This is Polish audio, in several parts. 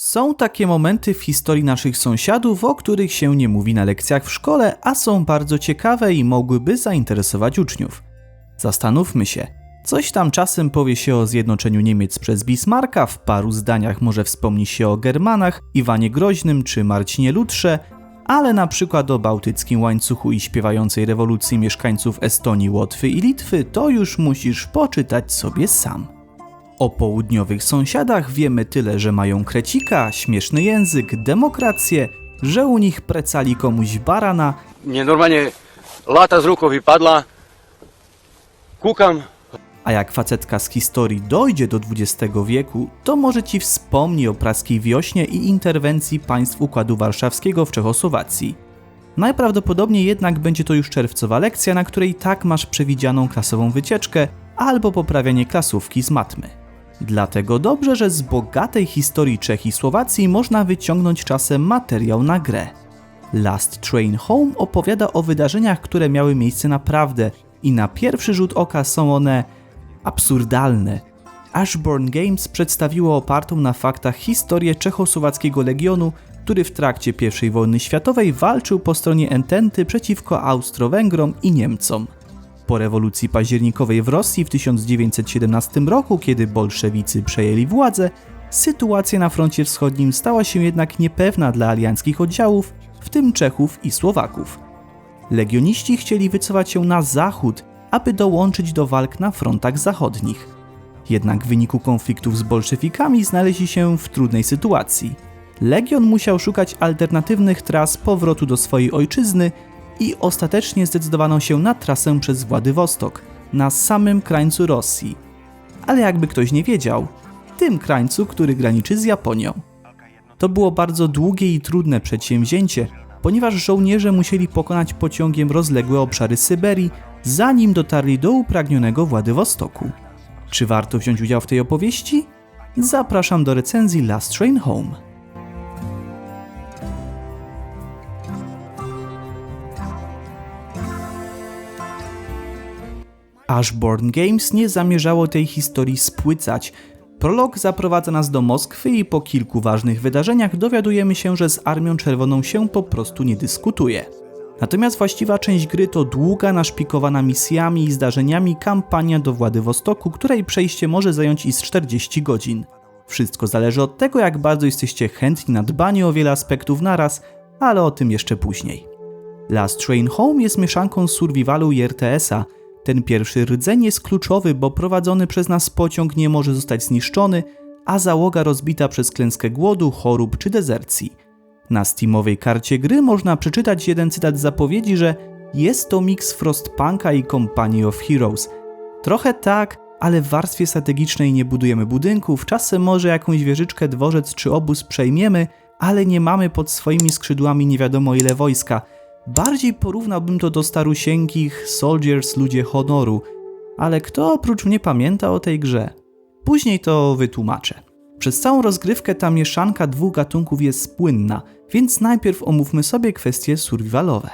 Są takie momenty w historii naszych sąsiadów, o których się nie mówi na lekcjach w szkole, a są bardzo ciekawe i mogłyby zainteresować uczniów. Zastanówmy się. Coś tam czasem powie się o zjednoczeniu Niemiec przez Bismarcka, w paru zdaniach może wspomni się o Germanach, Iwanie Groźnym czy Marcinie Lutrze, ale na przykład o bałtyckim łańcuchu i śpiewającej rewolucji mieszkańców Estonii, Łotwy i Litwy to już musisz poczytać sobie sam. O południowych sąsiadach wiemy tyle, że mają krecika, śmieszny język, demokrację, że u nich precali komuś barana, Mnie normalnie lata z ręką wypadła. Kukam, a jak facetka z historii dojdzie do XX wieku, to może ci wspomni o praskiej wiośnie i interwencji państw Układu Warszawskiego w Czechosłowacji. Najprawdopodobniej jednak będzie to już czerwcowa lekcja, na której tak masz przewidzianą klasową wycieczkę albo poprawianie klasówki z matmy. Dlatego dobrze, że z bogatej historii Czech i Słowacji można wyciągnąć czasem materiał na grę. Last Train Home opowiada o wydarzeniach, które miały miejsce naprawdę i na pierwszy rzut oka są one absurdalne. Ashbourne Games przedstawiło opartą na faktach historię czechosłowackiego legionu, który w trakcie I wojny światowej walczył po stronie Ententy przeciwko Austro-Węgrom i Niemcom. Po rewolucji październikowej w Rosji w 1917 roku, kiedy bolszewicy przejęli władzę, sytuacja na froncie wschodnim stała się jednak niepewna dla alianckich oddziałów, w tym Czechów i Słowaków. Legioniści chcieli wycofać się na zachód, aby dołączyć do walk na frontach zachodnich. Jednak w wyniku konfliktów z bolszewikami znaleźli się w trudnej sytuacji. Legion musiał szukać alternatywnych tras powrotu do swojej ojczyzny i ostatecznie zdecydowano się na trasę przez Władywostok, na samym krańcu Rosji. Ale jakby ktoś nie wiedział, tym krańcu, który graniczy z Japonią. To było bardzo długie i trudne przedsięwzięcie, ponieważ żołnierze musieli pokonać pociągiem rozległe obszary Syberii, zanim dotarli do upragnionego Władywostoku. Czy warto wziąć udział w tej opowieści? Zapraszam do recenzji Last Train Home. Ashbourne Games nie zamierzało tej historii spłycać. Prolog zaprowadza nas do Moskwy i po kilku ważnych wydarzeniach dowiadujemy się, że z Armią Czerwoną się po prostu nie dyskutuje. Natomiast właściwa część gry to długa, naszpikowana misjami i zdarzeniami kampania do Władywostoku, której przejście może zająć i z 40 godzin. Wszystko zależy od tego, jak bardzo jesteście chętni na dbanie o wiele aspektów naraz, ale o tym jeszcze później. Last Train Home jest mieszanką survivalu i RTS-a. Ten pierwszy rdzeń jest kluczowy, bo prowadzony przez nas pociąg nie może zostać zniszczony, a załoga rozbita przez klęskę głodu, chorób czy dezercji. Na Steamowej karcie gry można przeczytać jeden cytat zapowiedzi, że jest to miks Frostpunka i Company of Heroes. Trochę tak, ale w warstwie strategicznej nie budujemy budynków, czasem może jakąś wieżyczkę, dworzec czy obóz przejmiemy, ale nie mamy pod swoimi skrzydłami nie wiadomo ile wojska. Bardziej porównałbym to do starusieńkich Soldiers Ludzie Honoru, ale kto oprócz mnie pamięta o tej grze? Później to wytłumaczę. Przez całą rozgrywkę ta mieszanka dwóch gatunków jest spłynna, więc najpierw omówmy sobie kwestie survivalowe.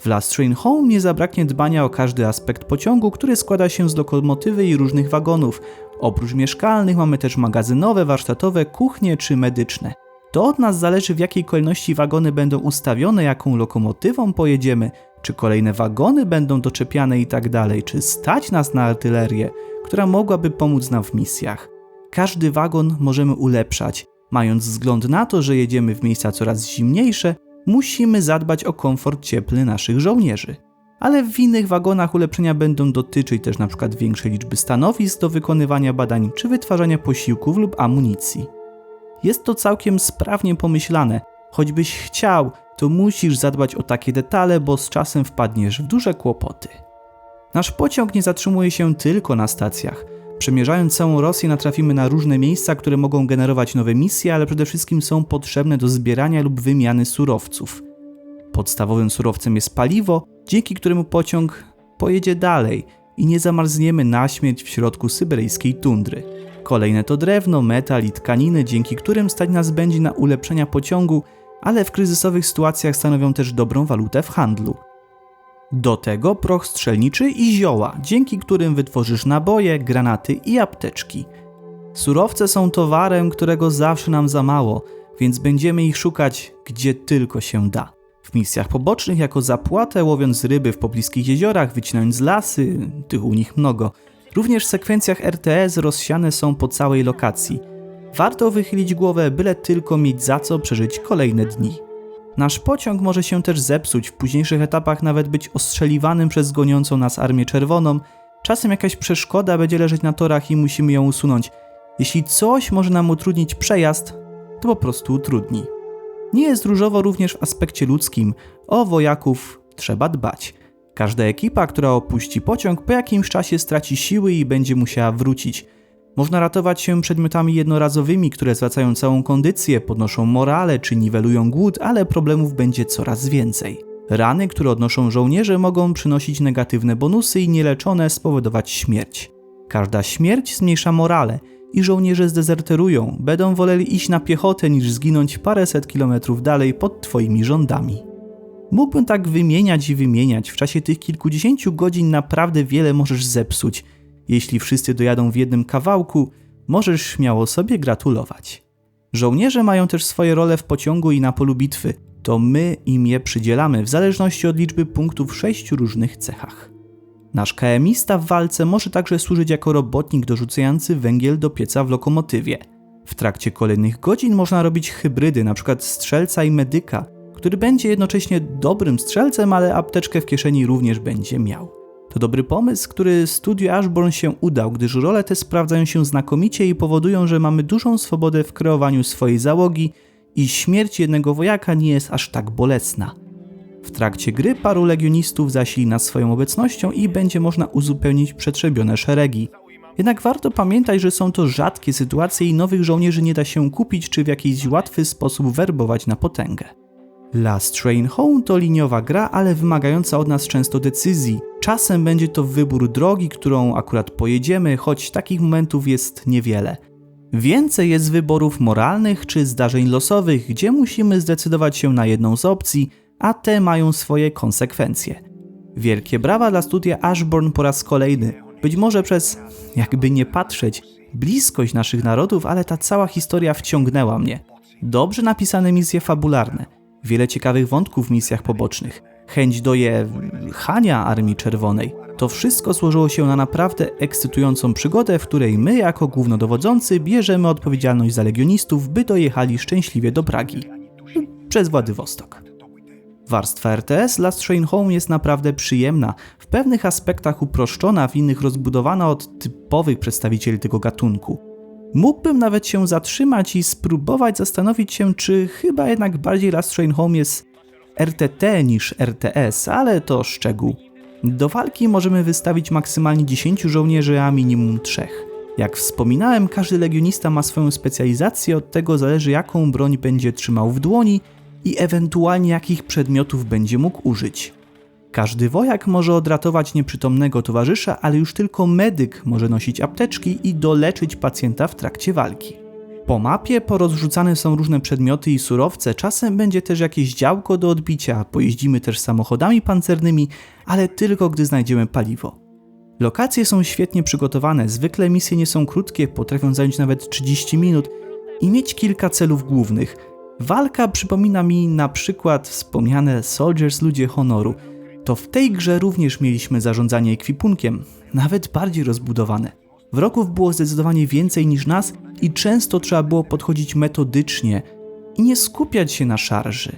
W Last Train Home nie zabraknie dbania o każdy aspekt pociągu, który składa się z lokomotywy i różnych wagonów. Oprócz mieszkalnych mamy też magazynowe, warsztatowe, kuchnie czy medyczne. To od nas zależy w jakiej kolejności wagony będą ustawione, jaką lokomotywą pojedziemy, czy kolejne wagony będą doczepiane i tak dalej, czy stać nas na artylerię, która mogłaby pomóc nam w misjach. Każdy wagon możemy ulepszać. Mając wzgląd na to, że jedziemy w miejsca coraz zimniejsze, musimy zadbać o komfort cieplny naszych żołnierzy. Ale w innych wagonach ulepszenia będą dotyczyć też np. większej liczby stanowisk do wykonywania badań czy wytwarzania posiłków lub amunicji. Jest to całkiem sprawnie pomyślane. Choćbyś chciał, to musisz zadbać o takie detale, bo z czasem wpadniesz w duże kłopoty. Nasz pociąg nie zatrzymuje się tylko na stacjach. Przemierzając całą Rosję natrafimy na różne miejsca, które mogą generować nowe misje, ale przede wszystkim są potrzebne do zbierania lub wymiany surowców. Podstawowym surowcem jest paliwo, dzięki któremu pociąg pojedzie dalej i nie zamarzniemy na śmierć w środku syberyjskiej tundry. Kolejne to drewno, metal i tkaniny, dzięki którym stać nas będzie na ulepszenia pociągu, ale w kryzysowych sytuacjach stanowią też dobrą walutę w handlu. Do tego proch strzelniczy i zioła, dzięki którym wytworzysz naboje, granaty i apteczki. Surowce są towarem, którego zawsze nam za mało, więc będziemy ich szukać gdzie tylko się da. W misjach pobocznych jako zapłatę łowiąc ryby w pobliskich jeziorach, wycinając lasy, tych u nich mnogo. Również w sekwencjach RTS rozsiane są po całej lokacji. Warto wychylić głowę, byle tylko mieć za co przeżyć kolejne dni. Nasz pociąg może się też zepsuć, w późniejszych etapach nawet być ostrzeliwanym przez goniącą nas Armię Czerwoną. Czasem jakaś przeszkoda będzie leżeć na torach i musimy ją usunąć. Jeśli coś może nam utrudnić przejazd, to po prostu utrudni. Nie jest różowo również w aspekcie ludzkim. O wojaków trzeba dbać. Każda ekipa, która opuści pociąg, po jakimś czasie straci siły i będzie musiała wrócić. Można ratować się przedmiotami jednorazowymi, które zwracają całą kondycję, podnoszą morale czy niwelują głód, ale problemów będzie coraz więcej. Rany, które odnoszą żołnierze, mogą przynosić negatywne bonusy i nieleczone spowodować śmierć. Każda śmierć zmniejsza morale i żołnierze zdezerterują, będą woleli iść na piechotę niż zginąć paręset kilometrów dalej pod twoimi rządami. Mógłbym tak wymieniać i wymieniać. W czasie tych kilkudziesięciu godzin naprawdę wiele możesz zepsuć. Jeśli wszyscy dojadą w jednym kawałku, możesz śmiało sobie gratulować. Żołnierze mają też swoje role w pociągu i na polu bitwy. To my im je przydzielamy w zależności od liczby punktów w sześciu różnych cechach. Nasz KMista w walce może także służyć jako robotnik dorzucający węgiel do pieca w lokomotywie. W trakcie kolejnych godzin można robić hybrydy, np. strzelca i medyka, który będzie jednocześnie dobrym strzelcem, ale apteczkę w kieszeni również będzie miał. To dobry pomysł, który studiu Ashborn się udał, gdyż role te sprawdzają się znakomicie i powodują, że mamy dużą swobodę w kreowaniu swojej załogi i śmierć jednego wojaka nie jest aż tak bolesna. W trakcie gry paru legionistów zasili nas swoją obecnością i będzie można uzupełnić przetrzebione szeregi. Jednak warto pamiętać, że są to rzadkie sytuacje i nowych żołnierzy nie da się kupić czy w jakiś łatwy sposób werbować na potęgę. Last Train Home to liniowa gra, ale wymagająca od nas często decyzji. Czasem będzie to wybór drogi, którą akurat pojedziemy, choć takich momentów jest niewiele. Więcej jest wyborów moralnych czy zdarzeń losowych, gdzie musimy zdecydować się na jedną z opcji, a te mają swoje konsekwencje. Wielkie brawa dla studia Ashborn po raz kolejny. Być może przez, jakby nie patrzeć, bliskość naszych narodów, ale ta cała historia wciągnęła mnie. Dobrze napisane misje fabularne, wiele ciekawych wątków w misjach pobocznych, chęć dojechania Armii Czerwonej. To wszystko złożyło się na naprawdę ekscytującą przygodę, w której my, jako głównodowodzący, bierzemy odpowiedzialność za legionistów, by dojechali szczęśliwie do Pragi. Przez Władywostok. Warstwa RTS Last Train Home jest naprawdę przyjemna, w pewnych aspektach uproszczona, w innych rozbudowana od typowych przedstawicieli tego gatunku. Mógłbym nawet się zatrzymać i spróbować zastanowić się, czy chyba jednak bardziej Last Train Home jest RTT niż RTS, ale to szczegół. Do walki możemy wystawić maksymalnie 10 żołnierzy, a minimum 3. Jak wspominałem, każdy legionista ma swoją specjalizację, od tego zależy jaką broń będzie trzymał w dłoni i ewentualnie jakich przedmiotów będzie mógł użyć. Każdy wojak może odratować nieprzytomnego towarzysza, ale już tylko medyk może nosić apteczki i doleczyć pacjenta w trakcie walki. Po mapie porozrzucane są różne przedmioty i surowce, czasem będzie też jakieś działko do odbicia, pojeździmy też samochodami pancernymi, ale tylko gdy znajdziemy paliwo. Lokacje są świetnie przygotowane, zwykle misje nie są krótkie, potrafią zająć nawet 30 minut i mieć kilka celów głównych. Walka przypomina mi na przykład wspomniane Soldiers Ludzie Honoru. To w tej grze również mieliśmy zarządzanie ekwipunkiem, nawet bardziej rozbudowane. Wrogów było zdecydowanie więcej niż nas i często trzeba było podchodzić metodycznie i nie skupiać się na szarży.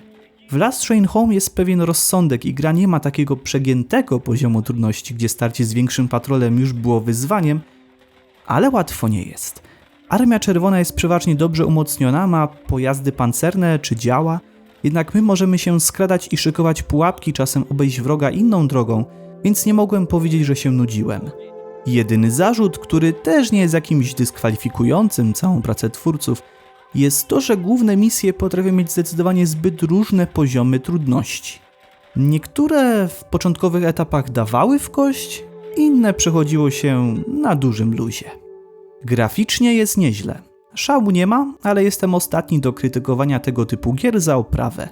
W Last Train Home jest pewien rozsądek i gra nie ma takiego przegiętego poziomu trudności, gdzie starcie z większym patrolem już było wyzwaniem, ale łatwo nie jest. Armia Czerwona jest przeważnie dobrze umocniona, ma pojazdy pancerne czy działa, jednak my możemy się skradać i szykować pułapki, czasem obejść wroga inną drogą, więc nie mogłem powiedzieć, że się nudziłem. Jedyny zarzut, który też nie jest jakimś dyskwalifikującym całą pracę twórców, jest to, że główne misje potrafią mieć zdecydowanie zbyt różne poziomy trudności. Niektóre w początkowych etapach dawały w kość, inne przechodziło się na dużym luzie. Graficznie jest nieźle. Szału nie ma, ale jestem ostatni do krytykowania tego typu gier za oprawę.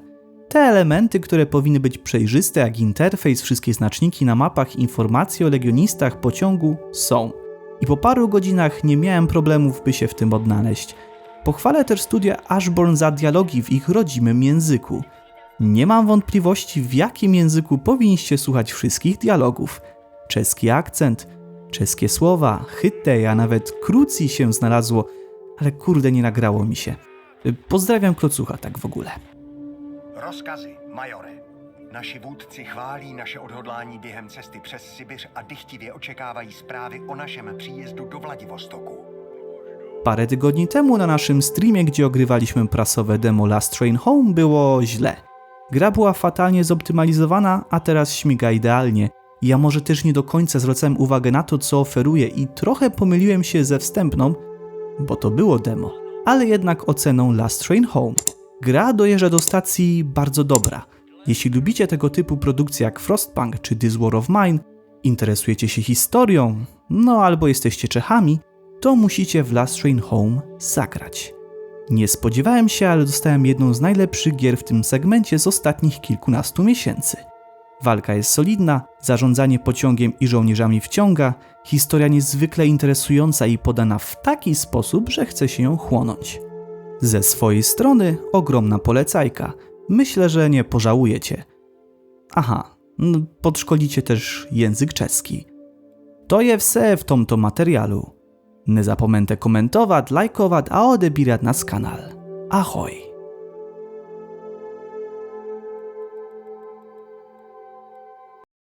Te elementy, które powinny być przejrzyste jak interfejs, wszystkie znaczniki na mapach, informacje o legionistach, pociągu są. I po paru godzinach nie miałem problemów, by się w tym odnaleźć. Pochwalę też studia Ashborn za dialogi w ich rodzimym języku. Nie mam wątpliwości, w jakim języku powinniście słuchać wszystkich dialogów. Czeski akcent, czeskie słowa, hytte, a nawet krucji się znalazło, ale kurde nie nagrało mi się. Pozdrawiam klocucha tak w ogóle. Rozkazy, majore. Naši vůdci chválí naše odhodlání během cesty přes Sibiř a dychtivě očekávají zprávy o našem příjezdu do Vladivostoku. Parę tygodni temu na naszym streamie, gdzie ogrywaliśmy prasowe demo Last Train Home, było źle. Gra była fatalnie zoptymalizowana, a teraz śmiga idealnie. Ja może też nie do końca zwracałem uwagę na to, co oferuje i trochę pomyliłem się ze wstępną, bo to było demo, ale jednak oceną Last Train Home. Gra dojeżdża do stacji bardzo dobra. Jeśli lubicie tego typu produkcje jak Frostpunk czy This War of Mine, interesujecie się historią, no albo jesteście Czechami, to musicie w Last Train Home zagrać. Nie spodziewałem się, ale dostałem jedną z najlepszych gier w tym segmencie z ostatnich kilkunastu miesięcy. Walka jest solidna, zarządzanie pociągiem i żołnierzami wciąga, historia niezwykle interesująca i podana w taki sposób, że chce się ją chłonąć. Ze swojej strony ogromna polecajka. Myślę, że nie pożałujecie. Aha, podszkolicie też język czeski. To je vse v tomto materiálu. Nezapomeňte komentovat, lajkovat a odebírat nás kanál. Ahoj.